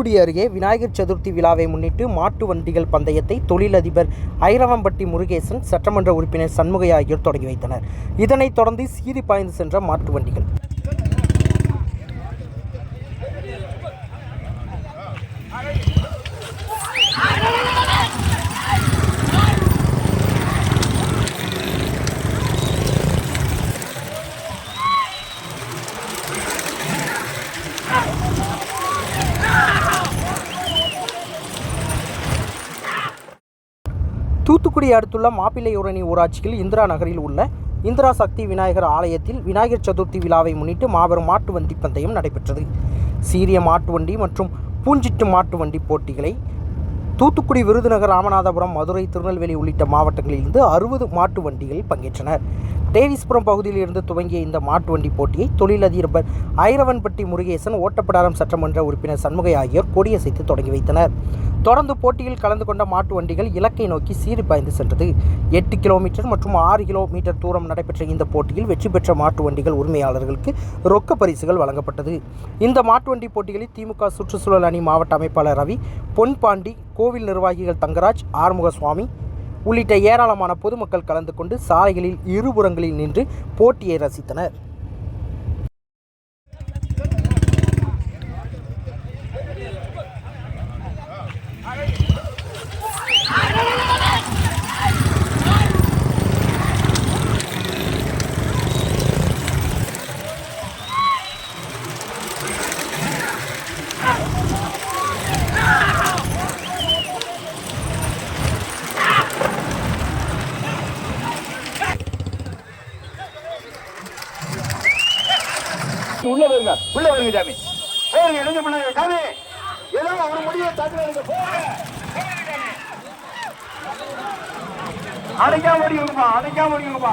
தூத்துக்குடி அருகே விநாயகர் சதுர்த்தி விழாவை முன்னிட்டு மாட்டு வண்டிகள் பந்தயத்தை தொழிலதிபர் ஐரவம்பட்டி முருகேசன் சட்டமன்ற உறுப்பினர் சண்முகை ஆகியோர் தொடங்கி வைத்தனர். இதனைத் தொடர்ந்து சீறி பாய்ந்து சென்ற மாட்டு வண்டிகள். தூத்துக்குடி அடுத்துள்ள மாப்பிள்ளையுரணி ஊராட்சியில் இந்திரா நகரில் உள்ள இந்திரா சக்தி விநாயகர் ஆலயத்தில் விநாயகர் சதுர்த்தி விழாவை முன்னிட்டு மாபெரும் மாட்டு வண்டி பந்தயம் நடைபெற்றது. சீரிய மாட்டு வண்டி மற்றும் பூஞ்சிட்டு மாட்டு வண்டி போட்டிகளை தூத்துக்குடி விருதுநகர் ராமநாதபுரம் மதுரை திருநெல்வேலி உள்ளிட்ட மாவட்டங்களில் இருந்து அறுபது மாட்டு வண்டிகள் பங்கேற்றனர். டேவிஸ்புரம் பகுதியில் இருந்து துவங்கிய இந்த மாட்டு வண்டி போட்டியை தொழிலதிபர் ஐரவன்பட்டி முருகேசன் ஓட்டப்படாரம் சட்டமன்ற உறுப்பினர் சண்முகை ஆகியோர் கொடியசைத்து தொடங்கி வைத்தனர். தொடர்ந்து போட்டியில் கலந்து கொண்ட மாட்டு வண்டிகள் இலக்கை நோக்கி சீறி பாய்ந்து சென்றது. எட்டு கிலோமீட்டர் மற்றும் ஆறு கிலோமீட்டர் தூரம் நடைபெற்ற இந்த போட்டியில் வெற்றி பெற்ற மாட்டு வண்டிகள் உரிமையாளர்களுக்கு ரொக்க பரிசுகள் வழங்கப்பட்டது. இந்த மாட்டு வண்டி போட்டிகளில் திமுக சுற்றுச்சூழல் அணி மாவட்ட அமைப்பாளர் ரவி பொன்பாண்டி கோவில் நிர்வாகிகள் தங்கராஜ் ஆறுமுக சுவாமி உள்ளிட்ட ஏராளமான பொதுமக்கள் கலந்து கொண்டு சாலைகளில் இருபுறங்களில் நின்று போட்டியை ரசித்தனர். உள்ள வருங்க. உள்ள வருங்க சாமி. போங்க எழுந்து பண்ணாங்க சாமி. ஏதோ ஒரு முடிவை தாக்குறாங்க போங்க. அடைக்காம முடியுங்கப்பா அடைக்காம முடியுங்கப்பா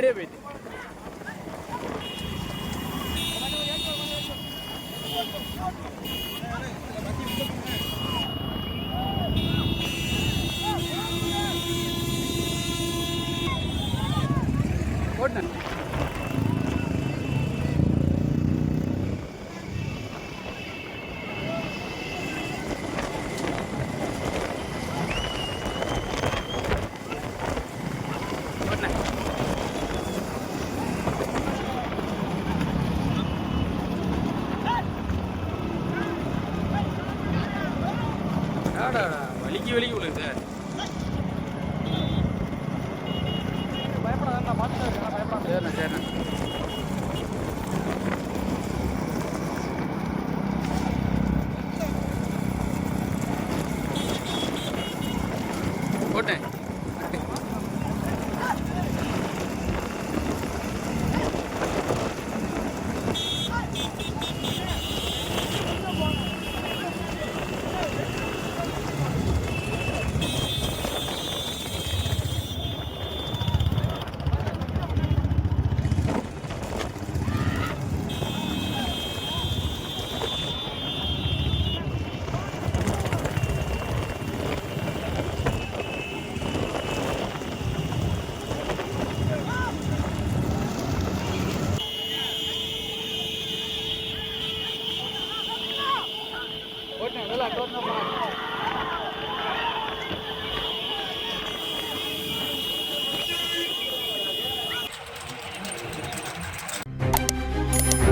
ಸೈಡೇ ಬೈತಿ ಕೊಡ್ ನಾನು வலிக்கு வலிக்கு விழுது. சார்